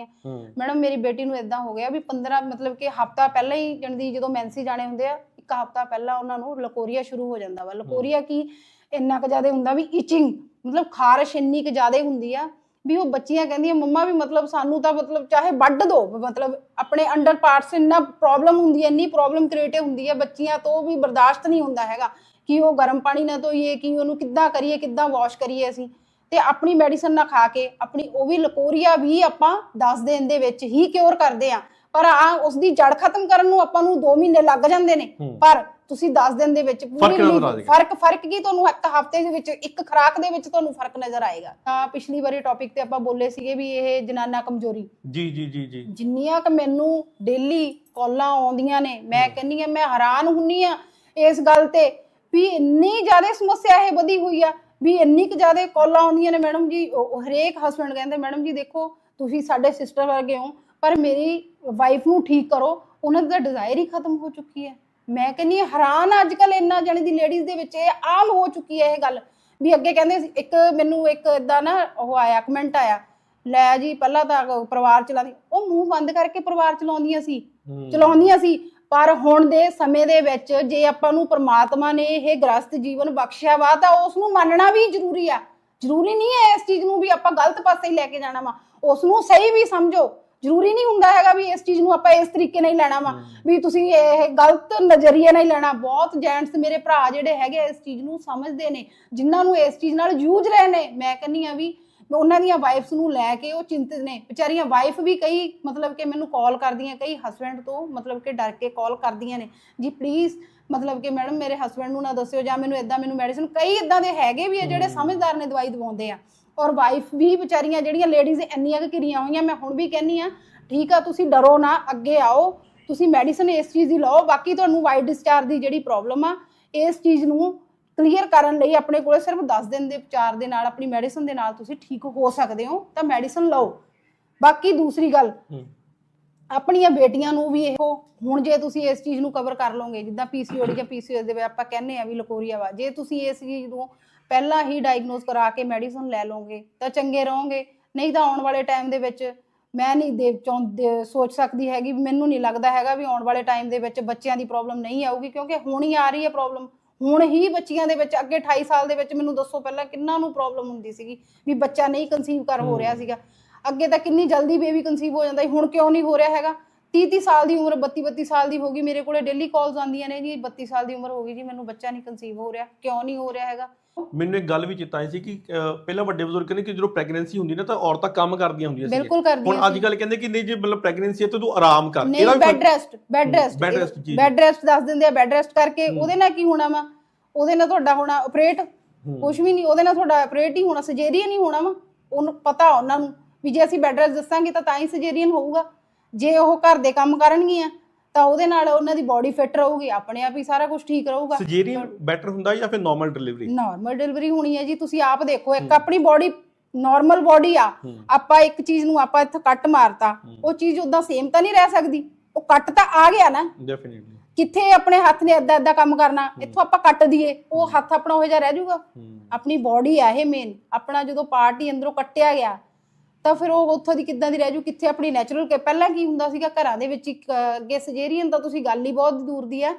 ਹੈਗੀਆਂ ਹੂੰ। ਮੈਡਮ ਮੇਰੀ ਬੇਟੀ ਨੂੰ ਇਦਾਂ ਹੋ ਗਿਆ ਵੀ 15 ਮਤਲਬ ਕਿ ਹਫਤਾ ਪਹਿਲਾਂ ਹੀ ਜਣਦੀ ਜਦੋਂ ਮੈਂਸੀ ਜਾਣੇ ਹੁੰਦੇ ਆ ਇੱਕ ਹਫਤਾ ਪਹਿਲਾਂ ਉਹਨਾਂ ਨੂੰ ਲਕੋਰੀਆ ਸ਼ੁਰੂ ਹੋ ਜਾਂਦਾ ਵਾ। ਲਕੋਰੀਆ ਕੀ? ਇੰਨਾ ਕੁ ਜ਼ਿਆਦਾ ਹੁੰਦਾ ਵੀ ਇਚਿੰਗ ਮਤਲਬ ਖਾਰਸ਼ ਇੰਨੀ ਕੁ ਜ਼ਿਆਦਾ ਹੁੰਦੀ ਆ ਵੀ ਉਹ ਬੱਚੀਆਂ ਕਹਿੰਦੀਆਂ ਮੰਮਾ ਵੀ ਮਤਲਬ ਸਾਨੂੰ ਤਾਂ ਮਤਲਬ ਚਾਹੇ ਵੱਢ ਦੋ ਮਤਲਬ ਆਪਣੇ ਅੰਡਰ ਪਾਰਟਸ ਇੰਨਾ ਪ੍ਰੋਬਲਮ ਹੁੰਦੀ ਹੈ ਇੰਨੀ ਪ੍ਰੋਬਲਮ ਕ੍ਰੀਏਟ ਹੁੰਦੀ ਹੈ ਬੱਚੀਆਂ ਤੋਂ ਵੀ ਬਰਦਾਸ਼ਤ ਨਹੀਂ ਹੁੰਦਾ ਹੈਗਾ। ਕਿ ਉਹ ਗਰਮ ਪਾਣੀ ਨਾਲ ਧੋਈਏ ਕਿ ਉਹਨੂੰ ਕਿੱਦਾਂ ਕਰੀਏ ਕਿੱਦਾਂ ਵਾਸ਼ ਕਰੀਏ ਅਸੀਂ? ਤੇ ਆਪਣੀ ਮੈਡੀਸਨ ਨਾ ਖਾ ਕੇ ਆਪਣੀ ਉਹ ਵੀ ਲਕੋਰੀਆ ਵੀ ਆਪਾਂ 10 ਦਿਨ ਦੇ ਵਿੱਚ ਹੀ ਕਿਉਰ ਕਰਦੇ ਆ ਪਰ ਆ ਉਸ ਦੀ ਜੜ ਖਤਮ ਕਰਨ ਨੂੰ ਆਪਾਂ ਨੂੰ 2 ਮਹੀਨੇ ਲੱਗ ਜਾਂਦੇ ਨੇ। ਪਰ ਤੁਸੀਂ 10 ਦਿਨ ਦੇ ਵਿੱਚ ਪੂਰੀ ਫ਼ਰਕ। ਫ਼ਰਕ ਫ਼ਰਕ ਕੀ ਤੁਹਾਨੂੰ? ਇੱਕ ਹਫ਼ਤੇ ਦੇ ਵਿੱਚ ਇੱਕ ਖੁਰਾਕ ਦੇ ਵਿੱਚ ਤੁਹਾਨੂੰ ਫ਼ਰਕ ਨਜ਼ਰ ਆਏਗਾ। ਤਾਂ ਪਿਛਲੀ ਵਾਰੀ ਟੌਪਿਕ ਤੇ ਆਪਾਂ ਬੋਲੇ ਸੀਗੇ ਵੀ ਇਹ ਜਨਾਨਾ ਕਮਜ਼ੋਰੀ। ਜੀ ਜੀ ਜੀ ਜੀ। ਜਿੰਨੀਆਂ ਕਿ ਮੈਨੂੰ ਡੇਲੀ ਕਾਲਾਂ ਆਉਂਦੀਆਂ ਨੇ ਮੈਂ ਕਹਿੰਨੀ ਆ ਮੈਂ ਹੈਰਾਨ ਹੁੰਨੀ ਆ ਇਸ ਗੱਲ ਤੇ ਵੀ ਇੰਨੀ ਜ਼ਿਆਦਾ ਸਮੱਸਿਆ ਇਹ ਵਧੀ ਹੋਈ ਆ। ਵੀ ਇੰਨੀ ਕੁ ਜ਼ਿਆਦਾ ਕਾਲਾਂ ਆਉਂਦੀਆਂ ਨੇ ਮੈਡਮ ਜੀ ਉਹ- ਹਰੇਕ ਹਸਬੰਡ ਕਹਿੰਦੇ ਮੈਡਮ ਜੀ ਦੇਖੋ ਤੁਸੀਂ ਸਾਡੇ ਸਿਸਟਰ ਵਰਗੇ ਹੋ ਪਰ ਮੇਰੀ ਵਾਈਫ ਨੂੰ ਠੀਕ ਕਰੋ ਉਹਨਾਂ ਦਾ ਡਿਜ਼ਾਇਰ ਹੀ ਖਤਮ ਹੋ ਚੁੱਕੀ ਹੈ। ਮੈਂ ਕਹਿੰਨੀ ਹੈਰਾਨ ਅੱਜ ਕੱਲ ਇੰਨਾ ਜਣੇ ਦੀ ਲੇਡੀਜ਼ ਦੇ ਵਿੱਚ ਇਹ ਆਮ ਹੋ ਚੁੱਕੀ ਹੈ ਇਹ ਗੱਲ। ਵੀ ਅੱਗੇ ਕਹਿੰਦੇ ਸੀ ਇੱਕ ਮੈਨੂੰ ਇੱਕ ਇਦਾਂ ਨਾ ਉਹ ਆਇਆ ਕਮੈਂਟ ਆਇਆ ਲੈ ਜੀ ਪਹਿਲਾਂ ਤਾਂ ਪਰਿਵਾਰ ਚਲਾਉਂਦੀ ਉਹ ਮੂੰਹ ਬੰਦ ਕਰਕੇ ਪਰਿਵਾਰ ਚਲਾਉਂਦੀਆਂ ਸੀ। ਚਲਾਉਂਦੀਆਂ ਸੀ। ਪਰ ਹੁਣ ਦੇ ਸਮੇਂ ਦੇ ਵਿੱਚ ਜੇ ਆਪਾਂ ਨੂੰ ਪ੍ਰਮਾਤਮਾ ਨੇ ਇਹ ਗ੍ਰਸਤ ਜੀਵਨ ਬਖਸ਼ਿਆ ਵਾ ਤਾਂ ਉਸ ਨੂੰ ਮੰਨਣਾ ਵੀ ਜ਼ਰੂਰੀ ਆ। ਜ਼ਰੂਰੀ ਨਹੀਂ ਹੈ ਇਸ ਚੀਜ਼ ਨੂੰ ਵੀ ਆਪਾਂ ਗਲਤ ਪਾਸੇ ਹੀ ਲੈ ਕੇ ਜਾਣਾ ਵਾ। ਉਸ ਨੂੰ ਸਹੀ ਵੀ ਸਮਝੋ। ਜ਼ਰੂਰੀ ਨਹੀਂ ਹੁੰਦਾ ਹੈਗਾ ਵੀ ਇਸ ਚੀਜ਼ ਨੂੰ ਆਪਾਂ ਇਸ ਤਰੀਕੇ ਨਾਲ ਹੀ ਲੈਣਾ ਵਾ ਵੀ ਤੁਸੀਂ ਇਹ ਗਲਤ ਨਜ਼ਰੀਏ ਨਾਲ ਹੀ ਲੈਣਾ। ਬਹੁਤ ਜੈਂਟਸ ਮੇਰੇ ਭਰਾ ਜਿਹੜੇ ਹੈਗੇ ਇਸ ਚੀਜ਼ ਨੂੰ ਸਮਝਦੇ ਨੇ ਜਿਨ੍ਹਾਂ ਨੂੰ ਇਸ ਚੀਜ਼ ਨਾਲ ਜੂਝ ਰਹੇ ਨੇ। ਮੈਂ ਕਹਿੰਨੀ ਆ ਵੀ ਉਹਨਾਂ ਦੀਆਂ ਵਾਈਫਸ ਨੂੰ ਲੈ ਕੇ ਉਹ ਚਿੰਤਿਤ ਨੇ ਵਿਚਾਰੀਆਂ ਵਾਈਫ ਵੀ ਕਈ ਮਤਲਬ ਕਿ ਮੈਨੂੰ ਕਾਲ ਕਰਦੀਆਂ ਕਈ ਹਸਬੰਡ ਤੋਂ ਮਤਲਬ ਕਿ ਡਰ ਕੇ ਕਾਲ ਕਰਦੀਆਂ ਨੇ। ਜੀ ਪਲੀਜ਼ ਮਤਲਬ ਕਿ ਮੈਡਮ ਮੇਰੇ ਹਸਬੰਡ ਨੂੰ ਨਾ ਦੱਸਿਓ ਜਾਂ ਮੈਨੂੰ ਇਦਾਂ ਮੈਨੂੰ ਮੈਡੀਸਨ ਕਈ ਇਦਾਂ ਦੇ ਹੈਗੇ ਵੀ ਆ ਜਿਹੜੇ ਸਮਝਦਾਰ ਨੇ ਦਵਾਈ ਦਵਾਉਂਦੇ ਆ। ਔਰ ਵਾਈਫ ਵੀ ਵਿਚਾਰੀਆਂ ਜਿਹੜੀਆਂ ਲੇਡੀਜ਼ ਇੰਨੀਆਂ ਘਿਰੀਆਂ ਹੋਈਆਂ ਮੈਂ ਹੁਣ ਵੀ ਕਹਿੰਨੀ ਆ ਠੀਕ ਆ ਤੁਸੀਂ ਡਰੋ ਨਾ ਅੱਗੇ ਆਓ ਤੁਸੀਂ ਮੈਡੀਸਨ ਇਸ ਚੀਜ਼ ਦੀ ਲਓ ਬਾਕੀ ਤੁਹਾਨੂੰ ਵਾਈਟ ਡਿਸਚਾਰਜ ਦੀ ਜਿਹੜੀ ਪ੍ਰੋਬਲਮ ਆ ਇਸ ਚੀਜ਼ ਨੂੰ ਕਲੀਅਰ ਕਰਨ ਲਈ ਆਪਣੇ ਕੋਲੇ ਸਿਰਫ 10 ਦਿਨ ਦੇ ਉਪਚਾਰ ਦੇ ਨਾਲ ਆਪਣੀ ਮੈਡੀਸਨ ਦੇ ਨਾਲ ਤੁਸੀਂ ਠੀਕ ਹੋ ਸਕਦੇ ਹੋ ਤਾਂ ਮੈਡੀਸਨ ਲਓ। ਬਾਕੀ ਦੂਸਰੀ ਗੱਲ। ਆਪਣੀਆਂ ਬੇਟੀਆਂ ਨੂੰ ਵੀ ਇਹੋ ਹੁਣ ਜੇ ਤੁਸੀਂ ਇਸ ਚੀਜ਼ ਨੂੰ ਕਵਰ ਕਰ ਲਓਗੇ ਜਿੱਦਾਂ ਪੀਸੀਓਡੀ ਜਾਂ ਪੀਸੀਓਐਸ ਦੇ ਵਿੱਚ ਆਪਾਂ ਕਹਿੰਦੇ ਆ ਵੀ ਲਕੋਰੀਆ ਵਾ ਜੇ ਤੁਸੀਂ ਇਸ ਚੀਜ਼ ਨੂੰ ਪਹਿਲਾਂ ਹੀ ਡਾਇਗਨੋਸ ਕਰਾ ਕੇ ਮੈਡੀਸਨ ਲੈ ਲਓਗੇ ਤਾਂ ਚੰਗੇ ਰਹੋਗੇ। ਨਹੀਂ ਤਾਂ ਆਉਣ ਵਾਲੇ ਟਾਈਮ ਦੇ ਵਿੱਚ ਮੈਂ ਨਹੀਂ ਦੇ ਚਾਹੁੰਦੇ ਸੋਚ ਸਕਦੀ ਹੈਗੀ ਮੈਨੂੰ ਨਹੀਂ ਲੱਗਦਾ ਹੈਗਾ ਵੀ ਆਉਣ ਵਾਲੇ ਟਾਈਮ ਦੇ ਵਿੱਚ ਬੱਚਿਆਂ ਦੀ ਪ੍ਰੋਬਲਮ ਨਹੀਂ ਆਊਗੀ ਕਿਉਂਕਿ ਹੁਣ ਹੀ ਆ ਰਹੀ ਹੈ ਪ੍ਰੋਬਲਮ ਹੁਣ ਹੀ ਬੱਚੀਆਂ ਦੇ ਵਿੱਚ ਅੱਗੇ 28 ਸਾਲ ਦੇ ਵਿੱਚ ਮੈਨੂੰ ਦੱਸੋ ਪਹਿਲਾਂ ਕਿੰਨਾਂ ਨੂੰ ਪ੍ਰੋਬਲਮ ਹੁੰਦੀ ਸੀਗੀ ਵੀ ਬੱਚਾ ਨਹੀਂ ਕਨਸੀਵ ਕਰ ਹੋ ਰਿਹਾ ਸੀਗਾ। ਅੱਗੇ ਤਾਂ ਕਿੰਨੀ ਜਲਦੀ ਬੇਬੀ ਕਨਸੀਵ ਹੋ ਜਾਂਦਾ ਸੀ ਹੁਣ ਕਿਉਂ ਨਹੀਂ ਹੋ ਰਿਹਾ ਹੈਗਾ? 30 30 ਸਾਲ ਦੀ ਉਮਰ 32 32 ਸਾਲ ਦੀ ਹੋ ਗਈ ਮੇਰੇ ਕੋਲੇ ਡੇਲੀ ਕਾਲਸ ਆਉਂਦੀਆਂ ਨੇ ਜੀ 32 ਸਾਲ ਦੀ ਉਮਰ ਹੋ ਗਈ ਜੀ ਮੈਨੂੰ ਬੱਚਾ ਨਹੀਂ ਕਨਸੀਵ ਹੋ ਰਿਹਾ ਕਿਉਂ ਨਹੀਂ ਹੋ ਰਿਹਾ ਹੈਗਾ। ਮੈਨੂੰ ਇੱਕ ਗੱਲ ਵੀ ਚੇਤਾ ਆਈ ਸੀ ਕਿ ਅਹ, ਪਹਿਲਾਂ ਵੱਡੇ ਬਜ਼ੁਰਗ ਕਹਿੰਦੇ ਕਿ ਜਦੋਂ ਪ੍ਰੈਗਨੈਂਸੀ ਹੁੰਦੀ ਨਾ ਤਾਂ ਔਰਤਾਂ ਕੰਮ ਕਰਦੀਆਂ ਹੁੰਦੀਆਂ ਸੀ ਬਿਲਕੁਲ ਕਰਦੀਆਂ ਹੁਣ ਅੱਜ ਕੱਲ ਕਹਿੰਦੇ ਕਿ ਨਹੀਂ ਜੇ ਮਤਲਬ ਪ੍ਰੈਗਨੈਂਸੀ ਹੈ ਤਾਂ ਤੂੰ ਆਰਾਮ ਕਰ। ਨਹੀਂ ਵੀ ਬੈੱਡ ਫਰਕ- rest bed rest bed rest, ਜੀ, ਬੈੱਡ ਰੈਸਟ ਦੱਸ ਦਿੰਦੇ ਆ ਬੈੱਡ ਰੈਸਟ ਕਰਕੇ ਉਹਦੇ ਨਾਲ ਕੀ ਹੋਣਾ ਵਾ? ਉਹਦੇ ਨਾਲ ਤੁਹਾਡਾ ਹੋਣਾ ਆਪਰੇਟ ਕੁਝ ਵੀ ਨਹੀਂ ਉਹਦੇ ਨਾਲ ਤੁਹਾਡਾ ਆਪਰੇਟ ਹੀ ਹੋਣਾ ਸਰਜਰੀਅਨ ਹੀ ਹੋਣਾ ਵਾ। ਉਹਨੂੰ ਪਤਾ ਉਹਨਾਂ ਨੂੰ ਵੀ ਜੇ ਅਸੀਂ ਬੈੱਡ ਰੈਸਟ ਦੱਸਾਂਗੇ ਤਾਂ ਤਾਂ ਹੀ ਸਰਜਰੀਅਨ ਹੋਊਗਾ। ਜੇ ਉਹ ਘਰ ਦੇ ਕੰਮ ਕਰਨਗੀਆਂ ਤਾਂ ਉਹਦੇ ਨਾਲ ਉਹਨਾਂ ਦੀ ਬਾਡੀ ਫਿੱਟ ਰਹੂਗੀ ਆਪਣੇ ਆਪ ਹੀ ਸਾਰਾ ਕੁਝ ਠੀਕ ਰਹੂਗਾ। ਸਰਜਰੀਅਨ ਬੈਟਰ ਹੁੰਦਾ ਜਾਂ ਫਿਰ ਨਾਰਮਲ ਡਿਲੀਵਰੀ ਨਾਰਮਲ ਡਿਲੀਵਰੀ ਹੋਣੀ ਹੈ ਜੀ ਤੁਸੀਂ ਆਪ ਦੇਖੋ ਇੱਕ ਆਪਣੀ ਬਾਡੀ ਨਾਰਮਲ ਬਾਡੀ ਆ। ਆਪਾਂ ਇੱਕ ਚੀਜ਼ ਨੂੰ ਆਪਾਂ ਇੱਥੇ ਕੱਟ ਮਾਰਤਾ ਉਹ ਚੀਜ਼ ਉਦਾਂ ਸੇਮ ਤਾਂ ਨਹੀਂ ਰਹਿ ਸਕਦੀ ਉਹ ਕੱਟ ਤਾਂ ਆ ਗਿਆ ਨਾ। ਡੈਫੀਨਿਟਲੀ ਕਿੱਥੇ ਆਪਣੇ ਹੱਥ ਨੇ ਏਦਾਂ ਏਦਾਂ ਕੰਮ ਕਰਨਾ ਇੱਥੋਂ ਆਪਾਂ ਕੱਟ ਦਈਏ ਉਹ ਹੱਥ ਆਪਣਾ ਉਹ ਜਿਹਾ ਰਹਿ ਜਾਊਗਾ। ਆਪਣੀ ਬਾਡੀ ਆ ਇਹ ਮੇਨ ਆਪਣਾ ਜਦੋਂ ਪਾਰਟ ਹੀ ਅੰਦਰੋਂ ਕੱਟਿਆ ਗਿਆ ਤਾਂ ਫਿਰ ਉਹ ਉੱਥੋਂ ਦੀ ਕਿੱਦਾਂ ਦੀ ਰਹਿ ਜੂ ਕਿੱਥੇ ਆਪਣੀ ਨੈਚੁਰਲ ਕਿ ਪਹਿਲਾਂ ਕੀ ਹੁੰਦਾ ਸੀਗਾ ਘਰਾਂ ਦੇ ਵਿੱਚ ਇੱਕ ਅੱਗੇ ਸਜੇਰੀਅਨ ਤਾਂ ਤੁਸੀਂ ਗੱਲ ਹੀ ਬਹੁਤ ਦੂਰ ਦੀ ਆ।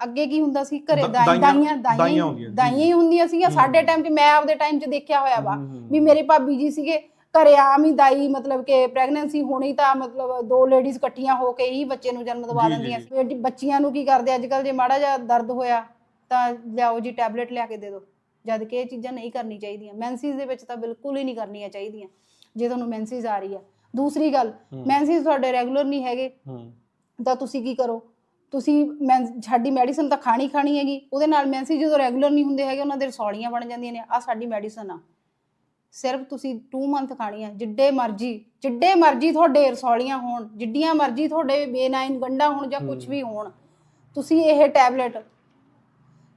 ਅੱਗੇ ਕੀ ਹੁੰਦਾ ਸੀ ਘਰੇ ਦਾਈਆਂ- ਦਾਈਆਂ ਦਾਈਆਂ ਹੀ ਹੁੰਦੀਆਂ ਸੀਗੀਆਂ। ਸਾਡੇ ਟਾਈਮ 'ਚ ਮੈਂ ਆਪਦੇ ਟਾਈਮ 'ਚ ਦੇਖਿਆ ਹੋਇਆ ਵਾ ਵੀ ਮੇਰੇ ਭਾਬੀ ਜੀ ਸੀਗੇ ਘਰੇ ਆਮ ਹੀ ਦਾਈ ਮਤਲਬ ਕਿ ਪ੍ਰੈਗਨੈਂਸੀ ਹੋਣੀ ਤਾਂ ਮਤਲਬ ਦੋ ਲੇਡੀਜ਼ ਇਕੱਠੀਆਂ ਹੋ ਕੇ ਹੀ ਬੱਚੇ ਨੂੰ ਜਨਮ ਦਵਾ ਦਿੰਦੀਆਂ ਸੀ। ਬੱਚੀਆਂ ਨੂੰ ਕੀ ਕਰਦੇ ਅੱਜ ਕੱਲ ਜੇ ਮਾੜਾ ਜਿਹਾ ਦਰਦ ਹੋਇਆ ਤਾਂ ਲਿਆਓ ਜੀ ਟੈਬਲੇਟ ਲਿਆ ਕੇ ਦੇ ਦਿਓ ਜਦ ਕਿ ਇਹ ਚੀਜ਼ਾਂ ਨਹੀਂ ਕਰਨੀ ਚਾਹੀਦੀਆਂ। ਮੈਂਸਿਸ ਦੇ ਵਿੱਚ ਤਾਂ ਬਿਲਕੁਲ ਹੀ ਨਹੀਂ ਕਰਨੀਆਂ ਚਾਹੀਦੀਆਂ। ਜੇ ਤੁਹਾਨੂੰ ਮੈਂਸਿਸ ਆ ਰਹੀ ਆ। ਦੂਸਰੀ ਗੱਲ ਮੈਂਸਿਸ ਤੁਹਾਡੇ ਰੈਗੂਲਰ ਨਹੀਂ ਹੈਗੇ। ਹੂੰ। ਤਾਂ ਤੁਸੀਂ ਕੀ ਕਰੋ? ਤੁਸੀਂ ਮੈਂ ਸਾਡੀ ਮੈਡੀਸਨ ਤਾਂ ਖਾਣੀ ਖਾਣੀ ਹੈਗੀ। ਉਹਦੇ ਨਾਲ ਮੈਂਸਿਸ ਜਦੋਂ ਰੈਗੂਲਰ ਨਹੀਂ ਹੁੰਦੇ ਹੈਗੇ ਉਹਨਾਂ ਦੇ ਰਸੌਲੀਆਂ ਬਣ ਜਾਂਦੀਆਂ ਨੇ। ਆ ਸਾਡੀ ਮੈਡੀਸਨ ਆ। ਸਿਰਫ ਤੁਸੀਂ 2 ਮੰਥ ਖਾਣੀ ਆ। ਜਿੱਡੇ ਮਰਜ਼ੀ ਜਿੱਡੇ ਮਰਜ਼ੀ ਤੁਹਾਡੇ ਰਸੌਲੀਆਂ ਹੋਣ ਜਿੱਡੀਆਂ ਮਰਜ਼ੀ ਤੁਹਾਡੇ ਬੇਨਾਈਨ ਗੰਡਾ ਹੋਣ ਜਾਂ ਕੁਝ ਵੀ ਹੋਣ ਤੁਸੀਂ ਇਹ ਟੈਬਲੇਟ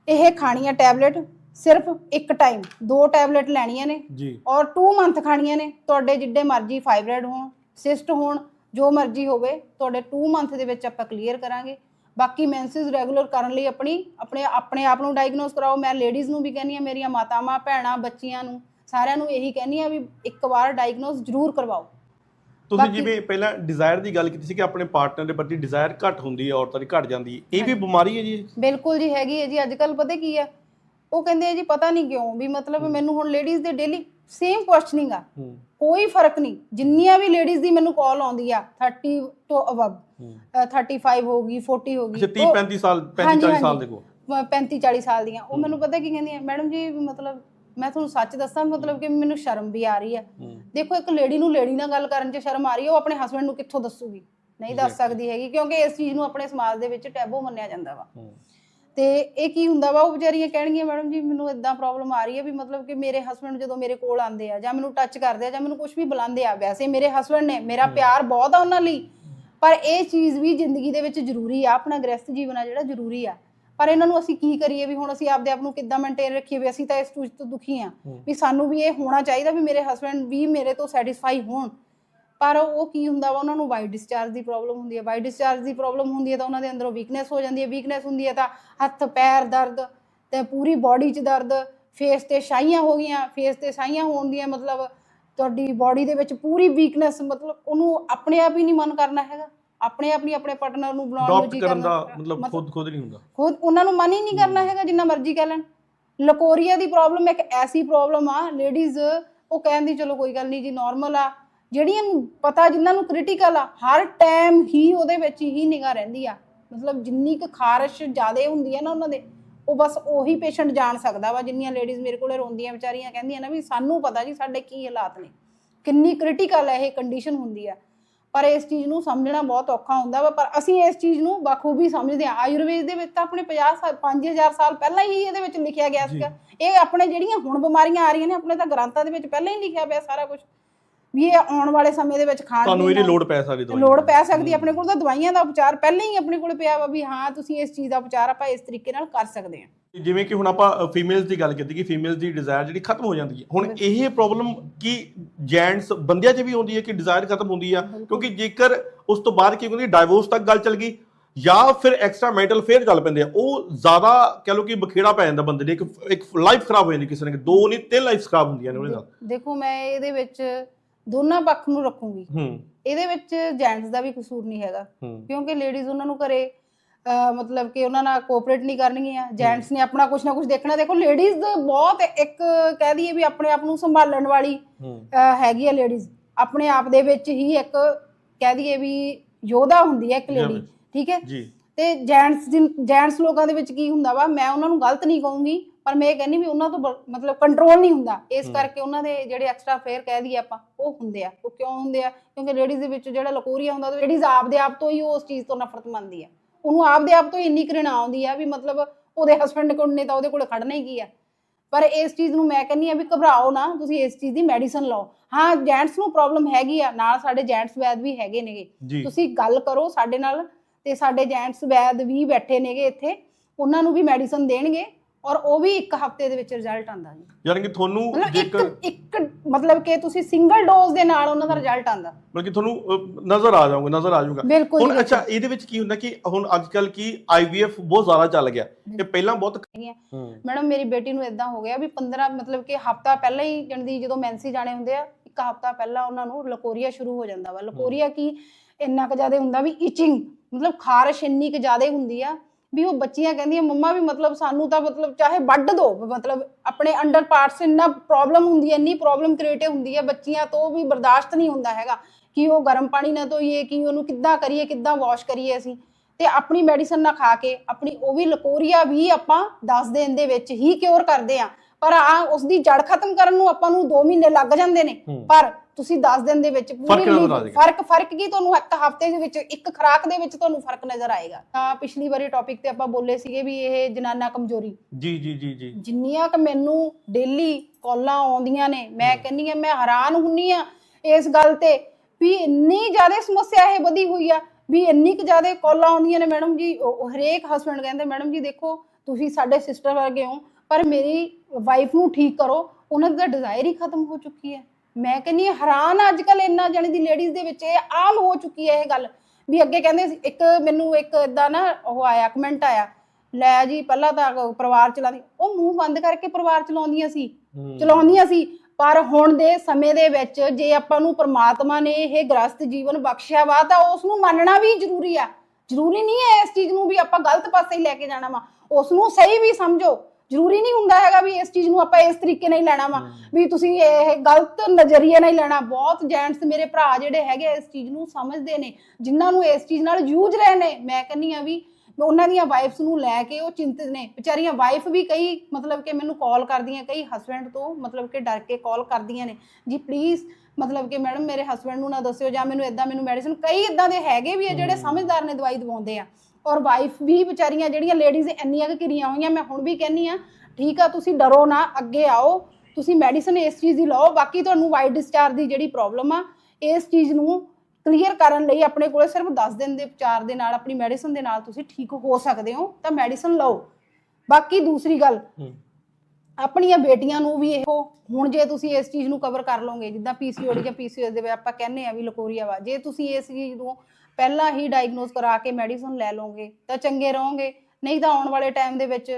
ਇਹ ਖਾਣੀ ਆ ਟੈਬਲੇਟ ਸਿਰਫ ਇੱਕ ਟਾਈਮ ਦੋ ਟੈਬਲੇਟ ਲੈਣੀਆਂ ਨੇ ਜੀ। ਔਰ 2 ਮੰਥ ਖਾਣੀਆਂ ਨੇ ਤੁਹਾਡੇ ਜਿੱਡੇ ਮਰਜ਼ੀ ਫਾਈਬਰਾਇਡ ਹੋਣ ਸਿਸਟ ਹੋਣ ਜੋ ਮਰਜ਼ੀ ਹੋਵੇ ਤੁਹਾਡੇ 2 ਮੰਥ ਦੇ ਵਿੱਚ ਆਪਾਂ ਕਲੀਅਰ ਕਰਾਂਗੇ। ਬਾਕੀ ਮੈਂਸਿਸ ਰੈਗੂਲਰ ਕਰਨ ਲਈ ਆਪਣੀ ਆਪਣੇ ਆਪਣੇ ਆਪ ਨੂੰ ਡਾਇਗਨੋਸ ਕਰਾਓ। ਮੈਂ ਲੇਡੀਜ਼ ਨੂੰ ਵੀ ਕਹਿੰਦੀ ਆ ਮੇਰੀਆਂ ਮਾਤਾਵਾਂ ਭੈਣਾਂ ਬੱਚੀਆਂ ਨੂੰ ਸਾਰਿਆਂ ਨੂੰ ਇਹੀ ਕਹਿੰਦੀ ਆ ਵੀ ਇੱਕ ਵਾਰ ਡਾਇਗਨੋਸ ਜ਼ਰੂਰ ਕਰਵਾਓ। ਤੁਸੀਂ ਜਿਵੇਂ ਪਹਿਲਾਂ ਡਿਜ਼ਾਇਰ ਦੀ ਗੱਲ ਕੀਤੀ ਸੀ ਕਿ ਆਪਣੇ ਪਾਰਟਨਰ ਦੇ ਪ੍ਰਤੀ ਡਿਜ਼ਾਇਰ ਘੱਟ ਹੁੰਦੀ ਹੈ ਔਰਤਾਂ ਦੀ ਘੱਟ ਜਾਂਦੀ ਹੈ। ਇਹ ਵੀ ਬਿਮਾਰੀ ਹੈ ਜੀ? ਬਿਲਕੁਲ ਜੀ ਹੈਗੀ ਹੈ ਜੀ। ਅੱਜ ਕੱਲ ਪਤਾ ਕੀ ਆ ਉਹ ਕਹਿੰਦੇ ਆ ਜੀ ਪਤਾ ਨਹੀਂ ਕਿਉਂ ਵੀ ਮਤਲਬ ਮੈਨੂੰ ਹੁਣ ਲੇਡੀਜ਼ ਦੇ ਡੇਲੀ ਸੇਮ ਕੁਐਸਚਨਿੰਗ ਆ। ਹੂੰ। ਕੋਈ ਫ਼ਰਕ ਨਹੀਂ। ਜਿੰਨੀਆਂ ਵੀ ਲੇਡੀਜ਼ ਦੀ ਮੈਨੂੰ ਕਾਲ ਆਉਂਦੀ ਆ 30 ਤੋਂ ਅਬਵ ਹੂੰ। 35 ਹੋਗੀ 40 ਹੋਗੀ ਅੱਛਾ 30 35 ਸਾਲ 35 ਹਾਂਜੀ, 40 ਸਾਲ। ਦੇ ਕੋ 35 40 ਸਾਲ ਦੀਆਂ। ਉਹ ਮੈਨੂੰ ਪਤਾ ਕੀ ਕਹਿੰਦੀਆਂ ਮੈਡਮ ਜੀ ਮਤਲਬ ਮੈਂ ਤੁਹਾਨੂੰ ਸੱਚ ਦੱਸਾਂ ਮਤਲਬ ਕਿ ਮੈਨੂੰ ਸ਼ਰਮ ਵੀ ਆ ਰਹੀ ਆ। ਹੂੰ। ਦੇਖੋ ਇੱਕ ਲੇਡੀ ਨੂੰ ਲੇਡੀ ਨਾਲ ਗੱਲ ਕਰਨ 'ਚ ਸ਼ਰਮ ਆ ਰਹੀ ਹੈ ਉਹ ਆਪਣੇ ਹਸਬੰਡ ਨੂੰ ਕਿੱਥੋਂ ਦੱਸੂਗੀ? ਨਹੀਂ ਦੱਸ ਸਕਦੀ ਹੈਗੀ ਕਿਉਂਕਿ ਇਸ ਚੀਜ਼ ਨੂੰ ਆਪਣੇ ਸਮਾਜ ਦੇ ਵਿੱਚ ਟੈਬੂ ਮੰਨਿਆ ਜਾਂਦਾ ਵਾ। ਹੂੰ। ਤੇ ਇਹ ਕੀ ਹੁੰਦਾ ਵਾ ਉਹ ਵਿਚਾਰੀਆਂ ਕਹਿਣਗੀਆਂ ਮੈਡਮ ਜੀ ਮੈਨੂੰ ਇਦਾਂ ਪ੍ਰੋਬਲਮ ਆ ਰਹੀ ਹੈ ਵੀ ਮਤਲਬ ਕਿ ਮੇਰੇ ਹਸਬੰਡ ਜਦੋਂ ਮੇਰੇ ਕੋਲ ਆਉਂਦੇ ਆ ਜਾਂ ਮੈਨੂੰ ਟੱਚ ਕਰਦੇ ਆ ਜਾਂ ਮੈਨੂੰ ਕੁਝ ਵੀ ਬੁਲਾਉਂਦੇ ਆ ਵੈਸੇ ਮੇਰੇ ਹਸਬੰਡ ਨੇ ਮੇਰਾ ਪਿਆਰ ਬਹੁਤ ਆ ਉਹਨਾਂ ਲਈ। ਪਰ ਇਹ ਚੀਜ਼ ਵੀ ਜ਼ਿੰਦਗੀ ਦੇ ਵਿੱਚ ਜ਼ਰੂਰੀ ਆ ਆਪਣਾ ਗ੍ਰਸਤ ਜੀਵਨ ਆ ਜਿਹੜਾ ਜ਼ਰੂਰੀ ਆ। ਪਰ ਇਹਨਾਂ ਨੂੰ ਅਸੀਂ ਕੀ ਕਰੀਏ ਵੀ ਹੁਣ ਅਸੀਂ ਆਪਦੇ ਆਪ ਨੂੰ ਕਿੱਦਾਂ ਮੇਨਟੇਨ ਰੱਖੀਏ ਵੀ ਅਸੀਂ ਤਾਂ ਇਸ ਚੀਜ਼ ਤੋਂ ਦੁਖੀ ਆ। ਵੀ ਸਾਨੂੰ ਵੀ ਇਹ ਹੋਣਾ ਚਾਹੀਦਾ ਵੀ ਮੇਰੇ ਹਸਬੰਡ ਵੀ ਮੇਰੇ ਤੋਂ ਸੈਟੀਸਫਾਈ ਹੋਣ। ਪਰ ਉਹ ਕੀ ਹੁੰਦਾ ਵਾ ਉਹਨਾਂ ਨੂੰ ਵਾਈਟ ਡਿਸਚਾਰਜ ਦੀ ਪ੍ਰੋਬਲਮ ਹੁੰਦੀ ਹੈ। ਵਾਈਟ ਡਿਸਚਾਰਜ ਦੀ ਪ੍ਰੋਬਲਮ ਹੁੰਦੀ ਹੈ ਤਾਂ ਉਹਨਾਂ ਦੇ ਅੰਦਰੋਂ ਵੀਕਨੈਸ ਹੋ ਜਾਂਦੀ ਹੈ। ਵੀਕਨੈਸ ਹੁੰਦੀ ਹੈ ਤਾਂ ਹੱਥ ਪੈਰ ਦਰਦ ਤੇ ਪੂਰੀ ਬਾਡੀ 'ਚ ਦਰਦ ਫੇਸ ਤੇ ਛਾਈਆਂ ਹੋ ਗਈਆਂ ਫੇਸ ਤੇ ਛਾਈਆਂ ਹੋਣ ਦੀਆਂ ਮਤਲਬ ਤੁਹਾਡੀ ਬਾਡੀ ਦੇ ਵਿੱਚ ਪੂਰੀ ਵੀਕਨੈਸ ਮਤਲਬ ਉਹਨੂੰ ਆਪਣੇ ਆਪ ਹੀ ਨਹੀਂ ਮਨ ਕਰਨਾ ਹੈਗਾ। ਆਪਣੇ ਆਪ ਨਹੀਂ ਆਪਣੇ ਪਾਰਟਨਰ ਨੂੰ ਬੁਲਾਉਣ ਨੂੰ ਜੀ ਕਰਨਾ ਮਤਲਬ ਖੁਦ ਖੁਦ ਨਹੀਂ ਹੁੰਦਾ। ਖੁਦ ਉਹਨਾਂ ਨੂੰ ਮਨ ਹੀ ਨਹੀਂ ਕਰਨਾ ਹੈਗਾ ਜਿੰਨਾ ਮਰਜ਼ੀ ਕਹਿ ਲੈਣ। ਲਕੋਰੀਆ ਦੀ ਪ੍ਰੋਬਲਮ ਇੱਕ ਐਸੀ ਪ੍ਰੋਬਲਮ ਆ ਲੇਡੀਜ਼ ਉਹ ਕਹਿੰਦੀ ਚਲੋ ਕੋਈ ਗੱਲ ਨਹੀਂ ਜੀ ਨਾਰਮਲ ਆ। ਜਿਹੜੀਆਂ ਪਤਾ ਜਿਨ੍ਹਾਂ ਨੂੰ ਕ੍ਰਿਟੀਕਲ ਆ ਹਰ ਟਾਈਮ ਹੀ ਉਹਦੇ ਵਿੱਚ ਹੀ ਨਿਗਾ ਰਹਿੰਦੀ ਆ। ਮਤਲਬ ਜਿੰਨੀ ਕੁ ਖਾਰਸ਼ ਜ਼ਿਆਦੇ ਹੁੰਦੀ ਹੈ ਨਾ ਉਹਨਾਂ ਦੇ ਉਹ ਬਸ ਉਹੀ ਪੇਸ਼ੈਂਟ ਜਾਣ ਸਕਦਾ ਵਾ ਜਿੰਨੀਆਂ ਲੇਡੀਜ਼ ਮੇਰੇ ਕੋਲੇ ਰੋਂਦੀਆਂ ਵਿਚਾਰੀਆਂ ਕਹਿੰਦੀਆਂ ਨਾ ਵੀ ਸਾਨੂੰ ਪਤਾ ਜੀ ਸਾਡੇ ਕੀ ਹਾਲਾਤ ਨੇ। ਕਿੰਨੀ ਕ੍ਰਿਟੀਕਲ ਹੈ ਇਹ ਕੰਡੀਸ਼ਨ ਹੁੰਦੀ ਆ। ਪਰ ਇਸ ਚੀਜ਼ ਨੂੰ ਸਮਝਣਾ ਬਹੁਤ ਔਖਾ ਹੁੰਦਾ ਵਾ ਪਰ ਅਸੀਂ ਇਸ ਚੀਜ਼ ਨੂੰ ਬਖੂਬੀ ਸਮਝਦੇ ਹਾਂ। ਆਯੁਰਵੇਦ ਦੇ ਵਿੱਚ ਤਾਂ ਆਪਣੇ 50 ਸਾਲ 5000 ਸਾਲ ਪਹਿਲਾਂ ਹੀ ਇਹਦੇ ਵਿੱਚ ਲਿਖਿਆ ਗਿਆ। ਸੀਗਾ। ਇਹ ਆਪਣੇ ਜਿਹੜੀਆਂ ਹੁਣ ਬਿਮਾਰੀਆਂ ਆ ਰਹੀਆਂ ਨੇ ਆਪਣੇ ਤਾਂ ਗ੍ਰੰਥਾਂ ਦੇ ਵਿੱਚ ਪਹਿਲਾਂ ਹੀ ਲਿਖਿਆ ਪਿਆ ਸਾਰਾ ਕੁਝ ਵੀ ਇਹ ਆਉਣ ਵਾਲੇ ਸਮੇਂ ਦੇ ਵਿੱਚ ਖਾਣ ਤੁਹਾਨੂੰ ਇਹਦੀ ਲੋੜ ਪੈ ਸਕਦੀ ਦਵਾਈ ਲੋੜ ਪੈ ਸਕਦੀ। ਆਪਣੇ ਕੋਲ ਤਾਂ ਦਵਾਈਆਂ ਦਾ ਉਪਚਾਰ ਪਹਿਲਾਂ ਹੀ ਆਪਣੇ ਕੋਲ ਪਿਆ ਵਾ ਵੀ ਹਾਂ ਤੁਸੀਂ ਇਸ ਚੀਜ਼ ਦਾ ਉਪਚਾਰ ਆਪਾਂ ਇਸ ਤਰੀਕੇ ਨਾਲ ਕਰ ਸਕਦੇ ਹਾਂ। ਜਿਵੇਂ ਕਿ ਹੁਣ ਆਪਾਂ ਫੀਮੇਲਸ ਦੀ ਗੱਲ ਕੀਤੀ ਕਿ ਫੀਮੇਲਸ ਦੀ ਡਿਜ਼ਾਇਰ ਜਿਹੜੀ ਖਤਮ ਹੋ ਜਾਂਦੀ ਹੈ। ਹੁਣ ਇਹ ਪ੍ਰੋਬਲਮ ਕੀ ਜੈਂਟਸ ਬੰਦਿਆਂ 'ਚ ਵੀ ਆਉਂਦੀ ਹੈ ਕਿ ਡਿਜ਼ਾਇਰ ਖਤਮ ਹੁੰਦੀ ਆ? ਕਿਉਂਕਿ ਜੇਕਰ ਉਸ ਤੋਂ ਬਾਅਦ ਕੀ ਹੁੰਦੀ ਡਾਈਵੋਰਸ ਤੱਕ ਗੱਲ ਚੱਲ ਗਈ ਜਾਂ ਫਿਰ ਐਕਸਟਰਾ ਮੈਂਟਲ ਫੇਰ ਚੱਲ ਪੈਂਦੇ ਆ ਉਹ ਜ਼ਿਆਦਾ ਕਹ ਲਓ ਕਿ ਬਖੇੜਾ ਪੈ ਜਾਂਦਾ ਬੰਦੇ ਦੇ ਇੱਕ ਇੱਕ ਲਾਈਫ ਖਰਾਬ ਹੋ ਜਾਂਦੀ ਕਿਸੇ ਨੇ ਦੋ ਨਹੀਂ ਤਿੰਨ ਲਾਈਫ ਖਰਾਬ ਹੁੰਦੀਆਂ ਨੇ ਉਹਦੇ ਨਾਲ। ਦੇਖੋ ਮੈਂ ਇਹਦੇ ਵਿੱਚ ਦੋਨਾਂ ਪੱਖ ਨੂੰ ਰੱਖੂੰਗੀ। ਹੂੰ। ਇਹਦੇ ਵਿੱਚ ਜੈਂਟਸ ਦਾ ਵੀ ਕਸੂਰ ਨਹੀਂ ਹੈਗਾ। ਹੂੰ। ਕਿਉਂਕਿ ਲੇਡੀਜ਼ ਉਹਨਾਂ ਨੂੰ ਅਹ ਮਤਲਬ ਕਿ ਉਹਨਾਂ ਨਾਲ ਕੋਆਪਰੇਟ ਨਹੀਂ ਕਰਨਗੀਆਂ। ਜੈਂਟਸ ਨੇ ਆਪਣਾ ਕੁਝ ਨਾ ਕੁਝ ਦੇਖਣਾ। ਦੇਖੋ ਲੇਡੀਜ਼ ਬਹੁਤ ਇੱਕ ਕਹਿ ਦਈਏ ਵੀ ਆਪਣੇ ਆਪ ਨੂੰ ਸੰਭਾਲਣ ਵਾਲੀ ਹੂੰ। ਅਹ ਹੈਗੀ ਆ ਲੇਡੀਜ਼ ਆਪਣੇ ਆਪ ਦੇ ਵਿੱਚ ਹੀ ਇੱਕ ਕਹਿ ਦਈਏ ਵੀ ਯੋਧਾ ਹੁੰਦੀ ਹੈ ਇੱਕ ਲੇਡੀ। ਠੀਕ ਹੈ? ਜੀ। ਤੇ ਜੈਂਟਸ ਜੈਂਟਸ ਲੋਕਾਂ ਦੇ ਵਿੱਚ ਕੀ ਹੁੰਦਾ ਵਾ? ਮੈਂ ਉਹਨਾਂ ਨੂੰ ਗਲਤ ਨਹੀਂ ਕਹੂੰਗੀ। ਪਰ ਮੈਂ ਇਹ ਕਹਿੰਦੀ ਵੀ ਉਹਨਾਂ ਤੋਂ ਮਤਲਬ ਕੰਟਰੋਲ ਨਹੀਂ ਹੁੰਦਾ। ਇਸ। ਕਰਕੇ ਉਹਨਾਂ ਦੇ ਜਿਹੜੇ ਐਕਸਟਰਾ ਫੇਅਰ ਕਹਿ ਦਈਏ ਆਪਾਂ ਉਹ ਹੁੰਦੇ ਆ। ਉਹ ਕਿਉਂ ਹੁੰਦੇ ਆ? ਕਿਉਂਕਿ ਲੇਡੀਜ਼ ਦੇ ਵਿੱਚ ਜਿਹੜਾ ਲਕੋਰੀਆ ਹੁੰਦਾ ਲੇਡੀਜ਼ ਆਪਦੇ ਆਪ ਤੋਂ ਹੀ ਉਸ ਚੀਜ਼ ਤੋਂ ਨਫ਼ਰਤ ਮੰਨਦੀ ਆ। ਉਹਨੂੰ ਆਪਦੇ ਆਪ ਤੋਂ ਹੀ ਇੰਨੀ ਘৃਣਾ ਆਉਂਦੀ ਆ ਵੀ ਮਤਲਬ ਉਹਦੇ ਹਸਬੰਡ ਕੋਲ ਨੇ ਤਾਂ ਉਹਦੇ ਕੋਲ ਖੜਨਾ ਹੀ ਕੀ ਆ। ਪਰ ਇਸ ਚੀਜ਼ ਨੂੰ ਮੈਂ ਕਹਿੰਨੀ ਆ ਵੀ ਘਬਰਾਓ ਨਾ ਤੁਸੀਂ ਇਸ ਚੀਜ਼ ਦੀ ਮੈਡੀਸਨ ਲਓ। ਹਾਂ ਜੈਂਟਸ ਨੂੰ ਪ੍ਰੋਬਲਮ ਹੈਗੀ ਆ ਨਾਲ ਸਾਡੇ ਜੈਂਟਸ ਵੈਦ ਵੀ ਹੈਗੇ ਨੇਗੇ। ਤੁਸੀਂ ਗੱਲ ਕਰੋ ਸਾਡੇ ਨਾਲ ਤੇ ਸਾਡੇ ਜੈਂਟਸ ਵੈਦ ਵੀ ਬੈਠੇ ਨੇਗੇ ਇੱਥੇ। ਉਹਨਾਂ ਨੂੰ ਵੀ ਮੈਡੀਸਨ ਦੇਣਗੇ। ਔਰ ਉਹ ਵੀ ਇੱਕ ਹਫ਼ਤੇ ਦੇ ਵਿੱਚ ਰਿਜ਼ਲਟ ਆਂਦਾ ਜੀ। ਯਾਨੀ ਕਿ ਤੁਹਾਨੂੰ ਮਤਲਬ ਇੱਕ ਇੱਕ ਮਤਲਬ ਕਿ ਤੁਸੀਂ ਸਿੰਗਲ ਡੋਜ਼ ਦੇ ਨਾਲ ਉਹਨਾਂ ਦਾ ਰਿਜ਼ਲਟ ਆਂਦਾ ਬਲਕਿ ਤੁਹਾਨੂੰ ਅਹ, ਨਜ਼ਰ ਆ ਜਾਊਗਾ ਨਜ਼ਰ ਆ ਜਾਊਗਾ। ਹੁਣ ਅੱਛਾ ਇਹਦੇ ਵਿੱਚ ਕੀ ਹੁੰਦਾ ਕਿ ਹੁਣ ਅੱਜ ਕੱਲ ਕੀ ਆਈਵੀਐਫ ਬਹੁਤ ਜ਼ਿਆਦਾ ਚੱਲ ਗਿਆ। ਇਹ ਪਹਿਲਾਂ ਬਹੁਤ ਮੈਡਮ ਮੇਰੀ ਬੇਟੀ ਨੂੰ ਇਦਾਂ ਹੋ ਗਿਆ ਵੀ 15 ਮਤਲਬ ਕਿ ਹਫਤਾ ਪਹਿਲਾਂ ਹੀ ਜਣਦੀ ਜਦੋਂ ਮੈਂਸੀ ਜਾਣੇ ਹੁੰਦੇ ਆ ਇੱਕ ਹਫਤਾ ਪਹਿਲਾਂ ਉਹਨਾਂ ਨੂੰ ਲਕੋਰੀਆ ਸ਼ੁਰੂ ਹੋ ਜਾਂਦਾ ਵਾ। ਲਕੋਰੀਆ ਕੀ ਇੰਨਾ ਕੁ ਜ਼ਿਆਦਾ ਹੁੰਦਾ ਵੀ ਇਚਿੰਗ ਮਤਲਬ ਖਾਰਸ਼ ਇੰਨੀ ਕੁ ਜ਼ਿਆਦਾ ਹੁੰਦੀ ਆ ਵੀ ਉਹ ਬੱਚੀਆਂ ਕਹਿੰਦੀਆਂ ਮੰਮਾ ਵੀ ਮਤਲਬ ਸਾਨੂੰ ਤਾਂ ਮਤਲਬ ਚਾਹੇ ਵੱਢ ਦੋ ਮਤਲਬ ਆਪਣੇ ਅੰਡਰ ਪਾਰਟਸ ਇੰਨਾ ਪ੍ਰੋਬਲਮ ਹੁੰਦੀ ਹੈ ਇੰਨੀ ਪ੍ਰੋਬਲਮ ਕ੍ਰੀਏਟ ਹੁੰਦੀ ਹੈ ਬੱਚੀਆਂ ਤੋਂ ਵੀ ਬਰਦਾਸ਼ਤ ਨਹੀਂ ਹੁੰਦਾ ਹੈਗਾ ਕਿ ਉਹ ਗਰਮ ਪਾਣੀ ਨਾਲ ਧੋਈਏ ਕਿ ਉਹਨੂੰ ਕਿੱਦਾਂ ਕਰੀਏ ਕਿੱਦਾਂ ਵਾਸ਼ ਕਰੀਏ ਅਸੀਂ। ਤੇ ਆਪਣੀ ਮੈਡੀਸਨ ਨਾ ਖਾ ਕੇ ਆਪਣੀ ਉਹ ਵੀ ਲਕੋਰੀਆ ਵੀ ਆਪਾਂ 10 ਦਿਨ ਦੇ ਵਿੱਚ ਹੀ ਕਿਉਰ ਕਰਦੇ ਆ ਪਰ ਆ ਉਸ ਦੀ ਜੜ ਖਤਮ ਕਰਨ ਨੂੰ ਆਪਾਂ ਨੂੰ 2 ਮਹੀਨੇ ਲੱਗ ਜਾਂਦੇ ਨੇ। ਪਰ ਤੁਸੀਂ 10 ਦਿਨ ਦੇ ਵਿੱਚ ਪੂਰੀ। ਫ਼ਰਕ ਫ਼ਰਕ ਕੀ ਤੁਹਾਨੂੰ ਇੱਕ ਹਫ਼ਤੇ ਦੇ ਵਿੱਚ ਇੱਕ ਖੁਰਾਕ ਦੇ ਵਿੱਚ ਤੁਹਾਨੂੰ ਫ਼ਰਕ ਨਜ਼ਰ ਆਏਗਾ? ਤਾਂ ਪਿਛਲੀ ਵਾਰੀ ਟੌਪਿਕ ਤੇ ਆਪਾਂ ਬੋਲੇ ਸੀਗੇ ਵੀ ਇਹ ਜਨਾਨਾ ਕਮਜ਼ੋਰੀ। ਜੀ ਜੀ ਜੀ ਜੀ। ਜਿੰਨੀਆਂ ਕਿ ਮੈਨੂੰ ਡੇਲੀ ਕਾਲਾਂ ਆਉਂਦੀਆਂ ਨੇ ਮੈਂ ਕਹਿੰਨੀ ਆ ਮੈਂ ਹੈਰਾਨ ਹੁੰਨੀ ਆ ਇਸ ਗੱਲ ਤੇ ਵੀ ਇੰਨੀ ਜ਼ਿਆਦਾ ਸਮੱਸਿਆ ਇਹ ਵਧੀ ਹੋਈ ਆ ਵੀ ਇੰਨੀ ਕੁ ਜ਼ਿਆਦਾ ਕਾਲਾਂ ਆਉਂਦੀਆਂ ਨੇ। ਮੈਡਮ ਜੀ ਹਰੇਕ ਹਸਬੰਡ ਕਹਿੰਦੇ ਮੈਡਮ ਜੀ ਦੇਖੋ ਤੁਸੀਂ ਸਾਡੇ ਸਿਸਟਰ ਵਰਗੇ ਹੋ ਪਰ ਮੇਰੀ ਵਾਈਫ ਨੂੰ ਠੀਕ ਕਰੋ ਉਹਨਾਂ ਦਾ ਡਿਜ਼ਾਇਰ ਹੀ ਖਤਮ ਹੋ ਚੁੱਕੀ ਹੈ। ਮੈਂ ਕਹਿੰਨੀ ਹੈਰਾਨ ਅੱਜ ਕੱਲ ਇੰਨਾ ਜਾਣੀ ਦੀ ਲੇਡੀਜ਼ ਦੇ ਵਿੱਚ ਇਹ ਆਮ ਹੋ ਚੁੱਕੀ ਹੈ ਇਹ ਗੱਲ। ਵੀ ਅੱਗੇ ਕਹਿੰਦੇ ਸੀ ਇੱਕ ਮੈਨੂੰ ਇੱਕ ਇਦਾਂ ਨਾ ਉਹ ਆਇਆ ਕਮੈਂਟ ਆਇਆ ਲੈ ਜੀ ਪਹਿਲਾਂ ਤਾਂ ਪਰਿਵਾਰ ਚਲਾਉਂਦੀ ਉਹ ਮੂੰਹ ਬੰਦ ਕਰਕੇ ਪਰਿਵਾਰ ਚਲਾਉਂਦੀਆਂ ਸੀ ਹੂੰ। ਚਲਾਉਂਦੀਆਂ ਸੀ। ਪਰ ਹੁਣ ਦੇ ਸਮੇਂ ਦੇ ਵਿੱਚ ਜੇ ਆਪਾਂ ਨੂੰ ਪ੍ਰਮਾਤਮਾ ਨੇ ਇਹ ਗ੍ਰਸਤ ਜੀਵਨ ਬਖਸ਼ਿਆ ਵਾ ਤਾਂ ਉਸ ਨੂੰ ਮੰਨਣਾ ਵੀ ਜ਼ਰੂਰੀ ਆ। ਜ਼ਰੂਰੀ ਨਹੀਂ ਹੈ ਇਸ ਚੀਜ਼ ਨੂੰ ਵੀ ਆਪਾਂ ਗਲਤ ਪਾਸੇ ਹੀ ਲੈ ਕੇ ਜਾਣਾ ਵਾ। ਉਸ ਨੂੰ ਸਹੀ ਵੀ ਸਮਝੋ। ਜ਼ਰੂਰੀ ਨਹੀਂ ਹੁੰਦਾ ਹੈਗਾ ਵੀ ਇਸ ਚੀਜ਼ ਨੂੰ ਆਪਾਂ ਇਸ ਤਰੀਕੇ ਨਾਲ ਹੀ ਲੈਣਾ ਵਾ ਵੀ ਤੁਸੀਂ ਇਹ ਗਲਤ ਨਜ਼ਰੀਏ ਨਾਲ ਹੀ ਲੈਣਾ। ਬਹੁਤ ਜੈਂਟਸ ਮੇਰੇ ਭਰਾ ਜਿਹੜੇ ਹੈਗੇ ਇਸ ਚੀਜ਼ ਨੂੰ ਸਮਝਦੇ ਨੇ ਜਿਨ੍ਹਾਂ ਨੂੰ ਇਸ ਚੀਜ਼ ਨਾਲ ਜੂਝ ਰਹੇ ਨੇ। ਮੈਂ ਕਹਿੰਨੀ ਆ ਵੀ ਉਹਨਾਂ ਦੀਆਂ ਵਾਈਫਸ ਨੂੰ ਲੈ ਕੇ ਉਹ ਚਿੰਤਿਤ ਨੇ। ਵਿਚਾਰੀਆਂ ਵਾਈਫ ਵੀ ਕਈ ਮਤਲਬ ਕਿ ਮੈਨੂੰ ਕਾਲ ਕਰਦੀਆਂ ਕਈ ਹਸਬੰਡ ਤੋਂ ਮਤਲਬ ਕਿ ਡਰ ਕੇ ਕਾਲ ਕਰਦੀਆਂ ਨੇ। ਜੀ ਪਲੀਜ਼ ਮਤਲਬ ਕਿ ਮੈਡਮ ਮੇਰੇ ਹਸਬੰਡ ਨੂੰ ਨਾ ਦੱਸਿਓ ਜਾਂ ਮੈਨੂੰ ਇਦਾਂ ਮੈਨੂੰ ਮੈਡੀਸਿਨ ਕਈ ਇਦਾਂ ਦੇ ਹੈਗੇ ਵੀ ਆ ਜਿਹੜੇ ਸਮਝਦਾਰ ਨੇ ਦਵਾਈ ਦਵਾਉਂਦੇ ਆ। ਔਰ ਵਾਈਫ ਵੀ ਵਿਚਾਰੀਆਂ ਜਿਹੜੀਆਂ ਲੇਡੀਜ਼ ਇੰਨੀਆਂ ਕੁ ਕਿਰੀਆਂ ਹੋਈਆਂ ਮੈਂ ਹੁਣ ਵੀ ਕਹਿੰਨੀ ਆ ਠੀਕ ਆ ਤੁਸੀਂ ਡਰੋ ਨਾ ਅੱਗੇ ਆਓ ਤੁਸੀਂ ਮੈਡੀਸਨ ਇਸ ਚੀਜ਼ ਦੀ ਲਓ ਬਾਕੀ ਤੁਹਾਨੂੰ ਵਾਈਟ ਡਿਸਚਾਰਜ ਦੀ ਜਿਹੜੀ ਪ੍ਰੋਬਲਮ ਆ ਇਸ ਚੀਜ਼ ਨੂੰ ਕਲੀਅਰ ਕਰਨ ਲਈ ਆਪਣੇ ਕੋਲੇ ਸਿਰਫ 10 ਦਿਨ ਦੇ ਉਪਚਾਰ ਦੇ ਨਾਲ ਆਪਣੀ ਮੈਡੀਸਨ ਦੇ ਨਾਲ ਤੁਸੀਂ ਠੀਕ ਹੋ ਸਕਦੇ ਹੋ ਤਾਂ ਮੈਡੀਸਨ ਲਓ। ਬਾਕੀ ਦੂਸਰੀ ਗੱਲ ਆਪਣੀਆਂ ਬੇਟੀਆਂ ਨੂੰ ਵੀ ਇਹੋ ਹੁਣ ਜੇ ਤੁਸੀਂ ਇਸ ਚੀਜ਼ ਨੂੰ ਕਵਰ ਕਰ ਲਓਗੇ ਜਿੱਦਾਂ ਪੀਸੀਓਡੀ ਜਾਂ ਪੀਸੀਓਐਸ ਦੇ ਵਿੱਚ ਆਪਾਂ ਕਹਿੰਦੇ ਆ ਵੀ ਲਕੋਰੀਆ ਵਾ ਜੇ ਤੁਸੀਂ ਇਸ ਚੀਜ਼ ਨੂੰ ਪਹਿਲਾਂ ਹੀ ਡਾਇਗਨੋਸ ਕਰਾ ਕੇ ਮੈਡੀਸਨ ਲੈ ਲਓਗੇ, ਤਾਂ ਚੰਗੇ ਰਹੋਗੇ, ਨਹੀਂ ਤਾਂ ਆਉਣ ਵਾਲੇ ਟਾਈਮ ਦੇ ਵਿੱਚ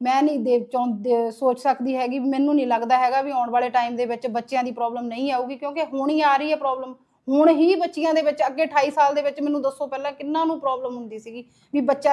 ਮੈਂ ਨਹੀਂ ਦੇ ਚਾਹੁੰਦੇ ਸੋਚ ਸਕਦੀ ਹੈਗੀ ਮੈਨੂੰ ਨਹੀਂ ਲੱਗਦਾ ਹੈਗਾ ਵੀ ਆਉਣ ਵਾਲੇ ਟਾਈਮ ਦੇ ਵਿੱਚ ਬੱਚਿਆਂ ਦੀ ਪ੍ਰੋਬਲਮ ਨਹੀਂ ਆਊਗੀ, ਕਿਉਂਕਿ ਹੁਣ ਹੀ ਆ ਰਹੀ ਹੈ ਪ੍ਰੋਬਲਮ ਹੁਣ ਹੀ ਬੱਚਿਆਂ ਦੇ ਵਿੱਚ ਅੱਗੇ 28 ਸਾਲ ਦੇ ਵਿੱਚ ਮੈਨੂੰ ਦੱਸੋ ਪਹਿਲਾਂ ਕਿੰਨਾਂ ਨੂੰ ਪ੍ਰੋਬਲਮ ਹੁੰਦੀ ਸੀਗੀ ਵੀ ਬੱਚਾ